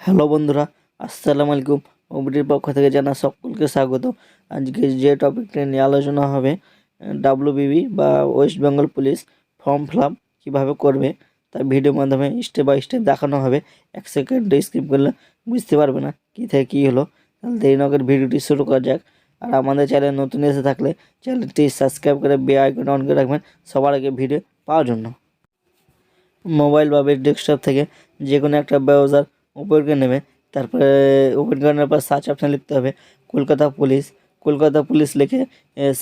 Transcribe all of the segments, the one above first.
Hello বন্ধুরা, আসসালামু আলাইকুম। ওবিটির পক্ষ থেকে জানা সকলকে স্বাগত আজকে যে টপিকটা নিয়ে আলোচনা হবে, ডাব্লিউবিবি বা West Bengal police form fill up কীভাবে করবে তা ভিডিওর মাধ্যমে স্টেপ বাই স্টেপ দেখানো হবে। এক সেকেন্ড স্কিপ করলে বুঝতে পারবে না কী থেকে কী হলো। তাহলে দেরি না করে ভিডিওটি শুরু করা যাক। আর আমাদের চ্যানেল নতুন এসে থাকলে চ্যানেলটি সাবস্ক্রাইব করে বে আইকন অন করে রাখবেন সবার আগে ভিডিও পাওয়ার জন্য। মোবাইল বা ডেস্কটপ থেকে যে কোনো একটা ব্রাউজার ওপেন নেবে। তারপরে ওপেন করার পর সার্চ অপশান লিখতে হবে, কলকাতা পুলিশ। কলকাতা পুলিশ লিখে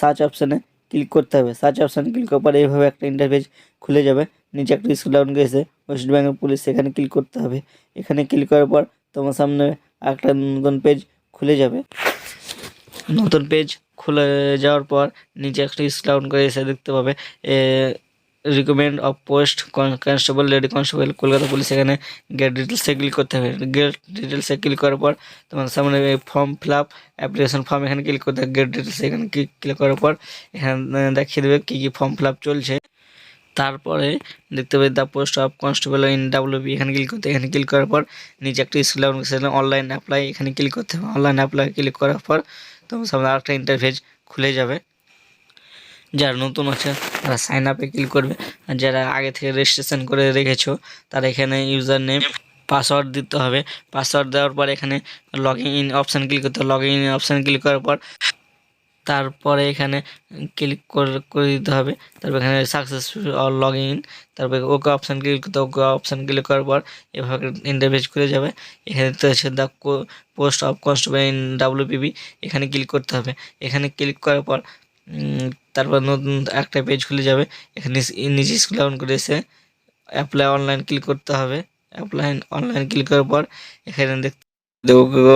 সার্চ অপশানে ক্লিক করতে হবে। সার্চ অপশানে ক্লিক করার পরে এইভাবে একটা ইন্টারফেস খুলে যাবে। নিচে একটা স্কুল ডাউন গেছে ওয়েস্ট বেঙ্গল পুলিশ সেখানে ক্লিক করতে হবে। এখানে ক্লিক করার পর তোমার সামনে একটা নতুন পেজ খুলে যাবে। নতুন পেজ খুলে যাওয়ার পর নিচে একটা স্ক্রাউন করে এসে দেখতে পাবে recommend of post constable lady constable Kolkata police এখানে গেট ডিটেলসে ক্লিক করতে হবে। গেট ডিটেলসে ক্লিক করার পর তোমার সামনে form fill up application form এখানে ক্লিক করতে হবে। গেট ডিটেলস এখানে ক্লিক করার পর এখানে দেখিয়ে দেবে কী কী ফর্ম ফিল আপ চলছে। তারপরে দেখতে পাবে the post of constable in WB এখানে ক্লিক করতে, এখানে ক্লিক করার পর নিচে একটা স্কুল অনলাইন অ্যাপ্লাই এখানে ক্লিক করতে হবে। অনলাইন অ্যাপ্লাই ক্লিক করার পর তোমার সামনে আরেকটা ইন্টারফেস খুলে যাবে। যারা নতুন আছে, তারা সাইন আপে ক্লিক করবে। আর যারা আগে থেকে রেজিস্ট্রেশন করে রেখেছো, তারা এখানে ইউজার নেম পাসওয়ার্ড দিতে হবে। পাসওয়ার্ড দেওয়ার পর এখানে লগ ইন অপশান ক্লিক করতে হবে। লগ ইন অপশান ক্লিক করার পর তারপরে এখানে ক্লিক করে দিতে হবে। তারপর এখানে সাকসেসফুল লগ ইন তারপরে ওকে অপশান ক্লিক করতে ওকে অপশান ক্লিক করার পর এভাবে ইন্টারভেজ করে যাবে। এখানে তো হচ্ছে the post of constable in WPB এখানে ক্লিক করতে হবে। এখানে ক্লিক করার পর তারপর নতুন একটা পেজ খুলে যাবে। এখানে নিচে স্কুল ডাউন করে এসে অ্যাপ্লাই অনলাইন ক্লিক করতে হবে। অ্যাপ্লাই অনলাইন ক্লিক করার পর এখানে দেখতে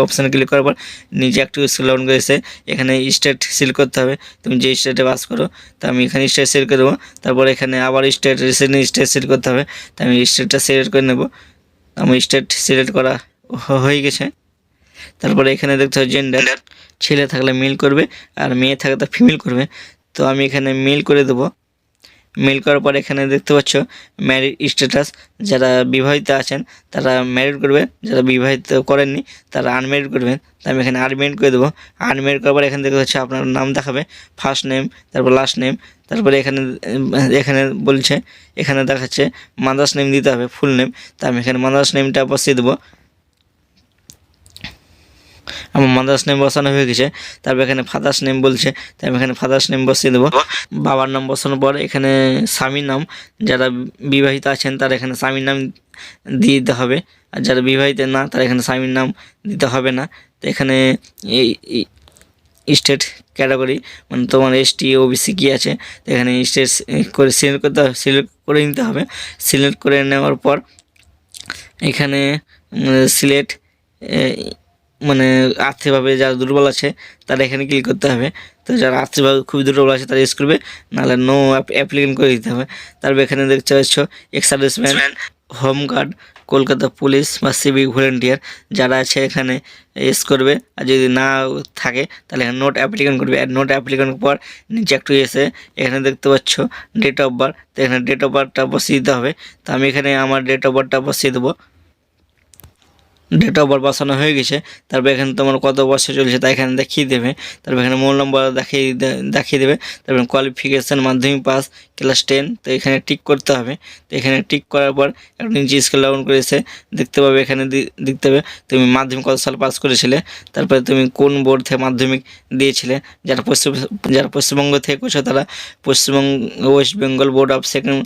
অপশানে ক্লিক করার পর নিজে একটু স্কুল ডাউন করে এসে এখানে স্টেট সিলেক্ট করতে হবে। তুমি যে স্টেটে বাস করো, তা আমি এখানে স্টেট সিলেক্ট করে দেবো। তারপর এখানে আবার স্টেট রিসেন্ট স্টেট সিলেক্ট করতে হবে। তা আমি স্টেটটা সিলেক্ট করে নেব। আমার স্টেট সিলেক্ট করা হয়ে গেছে। তারপরে এখানে দেখতে হবে জেন্ডার ছেলে থাকলে মেল করবে আর মেয়ে থাকলে ফিমেল করবে। তো আমি এখানে মেল করে দেবো। মেল করার পর এখানে দেখতে পাচ্ছ ম্যারিড স্ট্যাটাস যারা বিবাহিত আছেন তারা ম্যারিড করবেন যারা বিবাহিত করেননি তারা আনম্যারিড করবেন তো আমি এখানে আনম্যারিড করে দেবো। আনম্যারিড করার পর এখানে দেখতে পাচ্ছ আপনার নাম দেখাবে ফার্স্ট নেম তারপর লাস্ট নেম তারপরে এখানে এখানে বলছে, এখানে দেখাচ্ছে মাদার্স নেম দিতে হবে ফুল নেম তা আমি এখানে মাদার্স নেমটা বসিয়ে দেবো। আমার মাদার্স নেম বসানো হয়ে গেছে। তারপর এখানে ফাদার্স নেম বলছে তাই আমি এখানে ফাদার্স নেম বসিয়ে দেবো। বাবার নাম বসানোর পর এখানে স্বামীর নাম, যারা বিবাহিত আছেন তারা এখানে স্বামীর নাম দিয়ে দিতে হবে। আর যারা বিবাহিত না, তারা এখানে স্বামীর নাম দিতে হবে না। তো এখানে এই স্টেট ক্যাটাগরি মানে তোমার এস টি ওবিসি কী আছে, তো এখানে স্টেট করে সিলেক্ট করতে হবে, সিলেক্ট করে নিতে হবে। সিলেক্ট করে নেওয়ার পর এখানে সিলেক্ট মানে আর্থিকভাবে যারা দুর্বল আছে তারা এখানে ক্লিক করতে হবে। তো যারা আর্থিকভাবে খুবই দুর্বল আছে তারা ইউজ করবে। নাহলে নো অ্যাপ্লিকেন্ট করে দিতে হবে। তারপর এখানে দেখতে পাচ্ছ ex serviceman home guard Kolkata police বা সিভিক ভলেন্টিয়ার যারা আছে এখানে এস করবে। আর যদি না থাকে তাহলে এখানে নোট অ্যাপ্লিকেন্ট করবে। আর নোট অ্যাপ্লিকেন্ট পর নিচে একটু এসে এখানে দেখতে পাচ্ছ ডেট অফ বার্থ তো এখানে ডেট অফ বার্থটা বসিয়ে দিতে হবে। তো আমি এখানে আমার ডেট অফ বার্থটা বসিয়ে দেবো। ডেট অফ বার্থ বসানো হয়ে গেছে। তারপর এখানে তোমার কত বছর চলছে তা এখানে দেখিয়ে দেবে। তারপর এখানে মোবাইল নম্বর দেখিয়ে দেখিয়ে দেবে। তারপর কোয়ালিফিকেশান মাধ্যমিক পাস ক্লাস টেন তো এখানে টিক করতে হবে। তো এখানে টিক করার পর একটা নিচে স্কেল ডাউন করেছে, দেখতে পাবে এখানে দেখতে হবে তুমি মাধ্যমিক কত সাল পাস করেছিলে। তারপরে তুমি কোন বোর্ড থেকে মাধ্যমিক দিয়েছিলে। যারা পশ্চিম, যারা পশ্চিমবঙ্গ থেকে করছ তারা Paschimbanga West Bengal board of second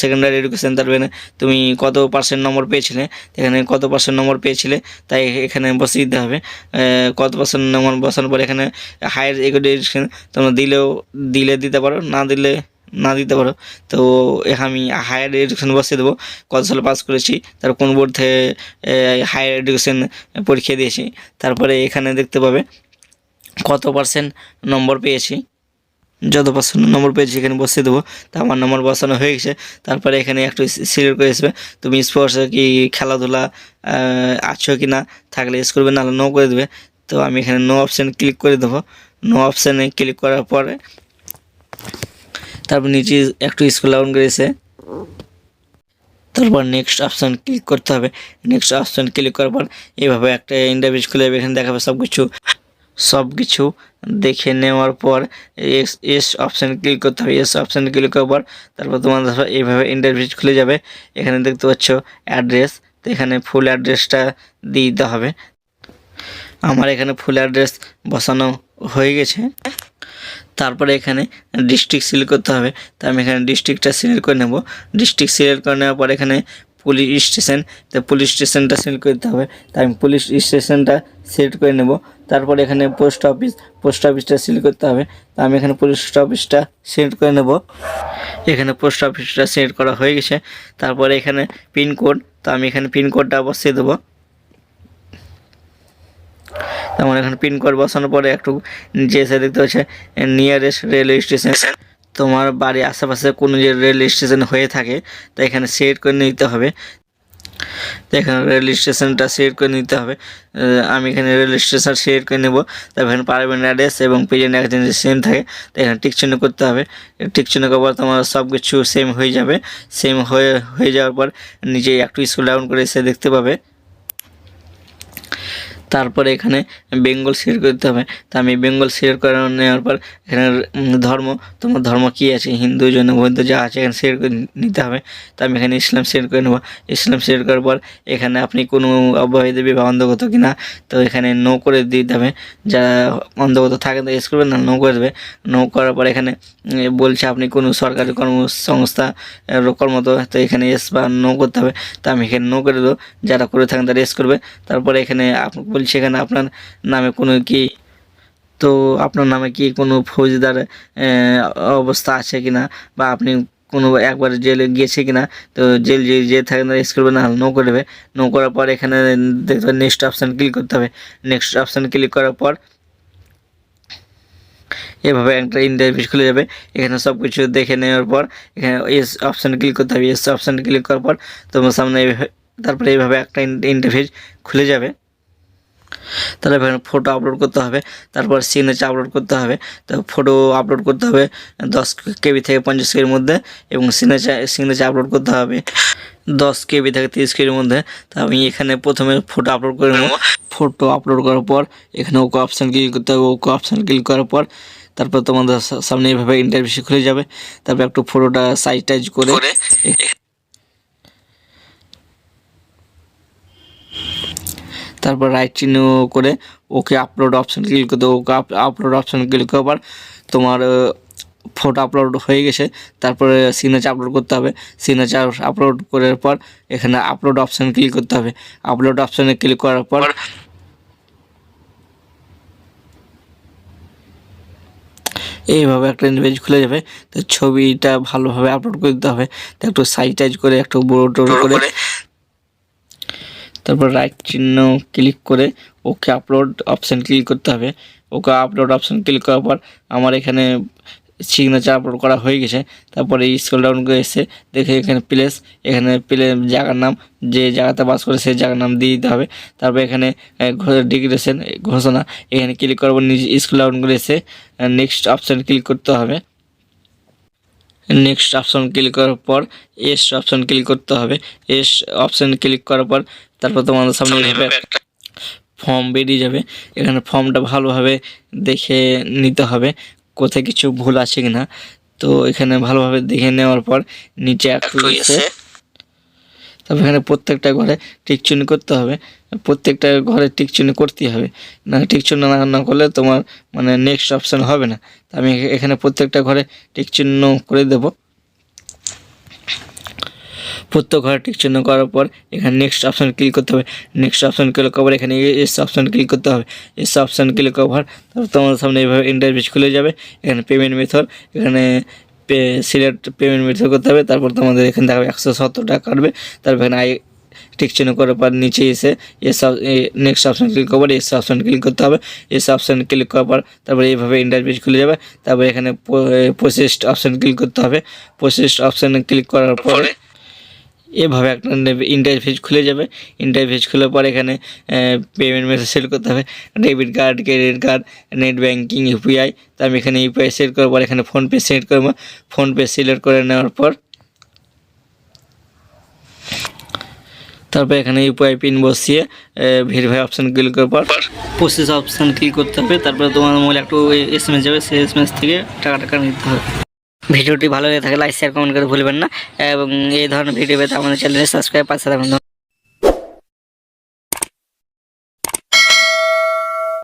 secondary education তারপরে তুমি কত পার্সেন্ট নম্বর পেয়েছিলে। এখানে কত পার্সেন্ট নম্বর পেয়েছিলে, তাই এখানে বসিয়ে দিতে হবে। কত পার্সেন্ট নম্বর বসানোর পর এখানে হায়ার এডুকেশন তোমরা দিলেও দিলে দিতে পারো, না দিলে না দিতে পারো। তো আমি হায়ার এডুকেশন বসিয়ে দেবো। কত সালে পাস করেছি, তার কোন বোর্ড থেকে হায়ার এডুকেশন পরীক্ষা দিয়েছি, তারপরে এখানে দেখতে পাবে কত পার্সেন্ট নম্বর পেয়েছি। যত পার্সেন্ট নম্বর পেয়েছি এখানে বসিয়ে দেবো, তা আমার নম্বর বসানো হয়ে গেছে। তারপরে এখানে একটু সিলেক্ট করে আসবে। তুমি স্পোর্টসে কি খেলাধুলা আছো কি না থাকলে এস করবে, নাহলে নো করে দেবে। তো আমি এখানে নো অপশান ক্লিক করে দেবো। নো অপশানে ক্লিক করার পরে তারপর নিচে একটু স্কুল ডাউন করেছে তারপর নেক্সট অপশান ক্লিক করতে হবে। নেক্সট অপশান ক্লিক করার পর এইভাবে একটা ইন্টারভিউ খুলে যাবে, এখানে দেখাবে সব কিছু সব কিছু দেখে নেওয়ার পর এস এস অপশান ক্লিক করতে হবে। এস অপশান ক্লিক করার পর তারপর তোমাদের এইভাবে ইন্টারভিউ খুলে যাবে। এখানে দেখতে পাচ্ছ অ্যাড্রেস তো এখানে ফুল অ্যাড্রেসটা দিয়ে দিতে হবে। আমার এখানে ফুল অ্যাড্রেস বসানো হয়ে গেছে। তারপরে এখানে ডিস্ট্রিক্ট সিলেক্ট করতে হবে। তো আমি এখানে ডিস্ট্রিক্টটা সিলেক্ট করে নেব। ডিস্ট্রিক্ট সিলেক্ট করে নেওয়ার পর এখানে পুলিশ স্টেশন, তো পুলিশ স্টেশনটা সিলেক্ট করতে হবে। তাই আমি পুলিশ স্টেশনটা সিলেক্ট করে নেব। তারপরে এখানে পোস্ট অফিস, পোস্ট অফিসটা সিলেক্ট করতে হবে। তো আমি এখানে পোস্ট অফিসটা সিলেক্ট করে নেব। এখানে পোস্ট অফিসটা সিলেক্ট করা হয়ে গেছে। তারপরে এখানে পিনকোড তো আমি এখানে পিনকোডটা বসিয়ে দেবো। তেমন এখানে পিনকোড বসানোর পরে একটু নিচে এসে দেখতে পাচ্ছে, নিয়ারেস্ট রেলওয়ে স্টেশন। তোমার বাড়ির আশেপাশে কোনো যে রেল স্টেশন হয়ে থাকে, তো এখানে সিলেক্ট করে নিতে হবে। তো এখানে রেল স্টেশনটা সিলেক্ট করে নিতে হবে। আমি এখানে রেল স্টেশন সিলেক্ট করে নেব। তারপর এখানে পারবেন অ্যাড্রেস এবং প্রেজেন্ট অ্যাড্রেস সেম থাকে, তো এখানে টিক চিহ্ন করতে হবে। টিক চিহ্ন করার পর তোমার সব কিছু সেম হয়ে যাবে। সেম হয়ে হয়ে যাওয়ার পর নিজে একটু স্কুল ডাউন করে এসে দেখতে পাবে। তারপরে এখানে বেঙ্গল সিলেক্ট করতে হবে। তো আমি বেঙ্গল সিলেক্ট করে নেওয়ার পর এখানে ধর্ম তোমার ধর্ম কী আছে? হিন্দু জৈন বৌদ্ধ যা আছে এখানে সিলেক্ট করে নিতে হবে। তো আমি এখানে ইসলাম সিলেক্ট করে নেব। ইসলাম সিলেক্ট করার পর এখানে আপনি কোনো অব্যাহত দেবী বা অন্ধগত কিনা তো এখানে নো করে দিতে হবে। যারা অন্ধগত থাকে তো এস করবে না নো করে দেবে। নো করার পর এখানে বলছে আপনি কোনো সরকারি কর্মসংস্থা আহ, কর্মরত তো এখানে এস বা নো করতে হবে। তো আমি এখানে নো করে দেবো। যারা করে থাকেন তারা এস করবে। তারপরে এখানে বলছি এখানে আপনার নামে কোনো কি, তো আপনার নামে কি কোনো ফৌজদার অবস্থা আছে কিনা? বা আপনি কোনো একবার জেলে গিয়েছে কিনা? তো জেল যে যে থাকেন না এস করবে না নো করবে নো করার পর এখানে দেখতে হবে নেক্সট অপশান ক্লিক করতে হবে। নেক্সট অপশান ক্লিক করার পর এভাবে একটা ইন্টারভিউ খুলে যাবে। এখানে সব কিছু দেখে নেওয়ার পর এখানে এস অপশান ক্লিক করতে হবে। এস অপশান ক্লিক করার পর তোমার সামনে তারপরে এইভাবে একটা ইন্টারভিউ খুলে যাবে। তাহলে ফটো আপলোড করতে হবে তারপর সিগনেচার আপলোড করতে হবে তো ফটো আপলোড করতে হবে দশ কেবি থেকে পঞ্চাশ কেবির মধ্যে এবং সিগনেচার সিগনেচার আপলোড করতে হবে দশ কেবি থেকে তিরিশ কেবির মধ্যে তা আমি এখানে প্রথমে ফটো আপলোড করে নেব। ফটো আপলোড করার পর এখানে ওকে অপশান ক্লিক করতে হবে ওকে অপশান ক্লিক করার পর তারপর তোমাদের সামনে এইভাবে ইন্টারভিউ খুলে যাবে। তারপর একটু ফটোটা সাইজ টাইজ করে তারপর রাইট চিহ্ন করে ওকে আপলোড অপশান ক্লিক করতে হবে। ওকে আপলোড অপশান ক্লিক করার পর তোমার ফটো আপলোড হয়ে গেছে। তারপরে সিগনেচার আপলোড করতে হবে। সিগনেচার আপলোড করার পর এখানে আপলোড অপশান ক্লিক করতে হবে। আপলোড অপশানে ক্লিক করার পর এইভাবে একটা ইমেজ খুলে যাবে। তো ছবিটা ভালোভাবে আপলোড করে দিতে হবে। তো একটু সাইজ টাইজ করে একটু বড় টড়ো করে তারপর রাইট চিহ্ন ক্লিক করে ওকে আপলোড অপশান ক্লিক করতে হবে। ওকে আপলোড অপশান ক্লিক করার পর আমার এখানে সিগনেচার আপলোড করা হয়ে গেছে। তারপরে স্কুল ডাউন করে এসে দেখে এখানে প্লেস এখানে প্লে জায়গার নাম, যে জায়গাতে বাস করে সেই জায়গার নাম দিয়ে দিতে হবে। তারপর এখানে ডিগ্রেশন ঘোষণা, এখানে ক্লিক করার পর নিজে স্কুল ডাউন করে এসে নেক্সট অপশান ক্লিক করতে হবে। নেক্সট অপশন ক্লিক করার পর এস অপশন ক্লিক করতে হবে। এস অপশন ক্লিক করার পর তারপর তোমাদের সামনে ফর্ম বেরিয়ে যাবে। এখানে ফর্মটা ভালোভাবে দেখে নিতে হবে কোথায় কিছু ভুল আছে কিনা। তো এখানে ভালোভাবে দেখে নেওয়ার পর নিচে একটু তারপর এখানে প্রত্যেকটা ঘরে টিকচুনি করতে হবে। প্রত্যেকটা ঘরে টিকচুনি করতেই হবে। না, টিকচুনি না না করলে তোমার মানে নেক্সট অপশান হবে না। আমি এখানে প্রত্যেকটা ঘরে টিকচিহ্ন করে দেব। প্রত্যেক ঘরে টিক চিহ্ন করার পর এখানে নেক্সট অপশান ক্লিক করতে হবে। নেক্সট অপশান ক্লিক করার এখানে এস অপশান ক্লিক করতে হবে। এস অপশান ক্লিক করার তারপর তোমাদের সামনে এইভাবে ইন্টারভিউ খুলে যাবে। এখানে পেমেন্ট মেথড এখানে সিলেক্ট পেমেন্ট মেথড করতে হবে, তারপর তোমাদের এখানে দেখাবে একশো সত্তর টাকা কাটবে। তারপর এখানে আই ঠিক চিহ্ন করার পর নিচে এসে এস নেক্সট অপশান ক্লিক করবার এস অপশান ক্লিক করতে হবে। এস অপশান ক্লিক করার পর তারপরে এইভাবে ইন্টারভিউ খুলে যাবে। তারপর এখানে প্রসেসড অপশান ক্লিক করতে হবে। প্রসেসড অপশান ক্লিক করার পরে? এভাবে একটা ইন্টারফেস খুলে যাবে। ইন্টারফেস খোলার পর এখানে পেমেন্ট মেসেজ সেট করতে হবে। Debit card credit card net banking UPI তো আমি এখানে ইউপিআই সেট করার পর এখানে ফোনপে সেট করব। ফোনপে সিলেক্ট করে নেওয়ার পর তারপর এখানে ইউপিআই পিন বসিয়ে ভেরিফাই অপশান ক্লিক করার পর প্রসেস অপশান ক্লিক করতে হবে। তারপরে তোমার মোবাইল একটু এস যাবে, সেই এস থেকে টাকা টাকা নিতে হবে। ভিডিওটি ভালো লেগে থাকে লাইক শেয়ার কমেন্ট করে ভুলবেন না। এবং এই ধরনের ভিডিও পেতে আমাদের চ্যানেলে সাবস্ক্রাইব পাশে থাকুন।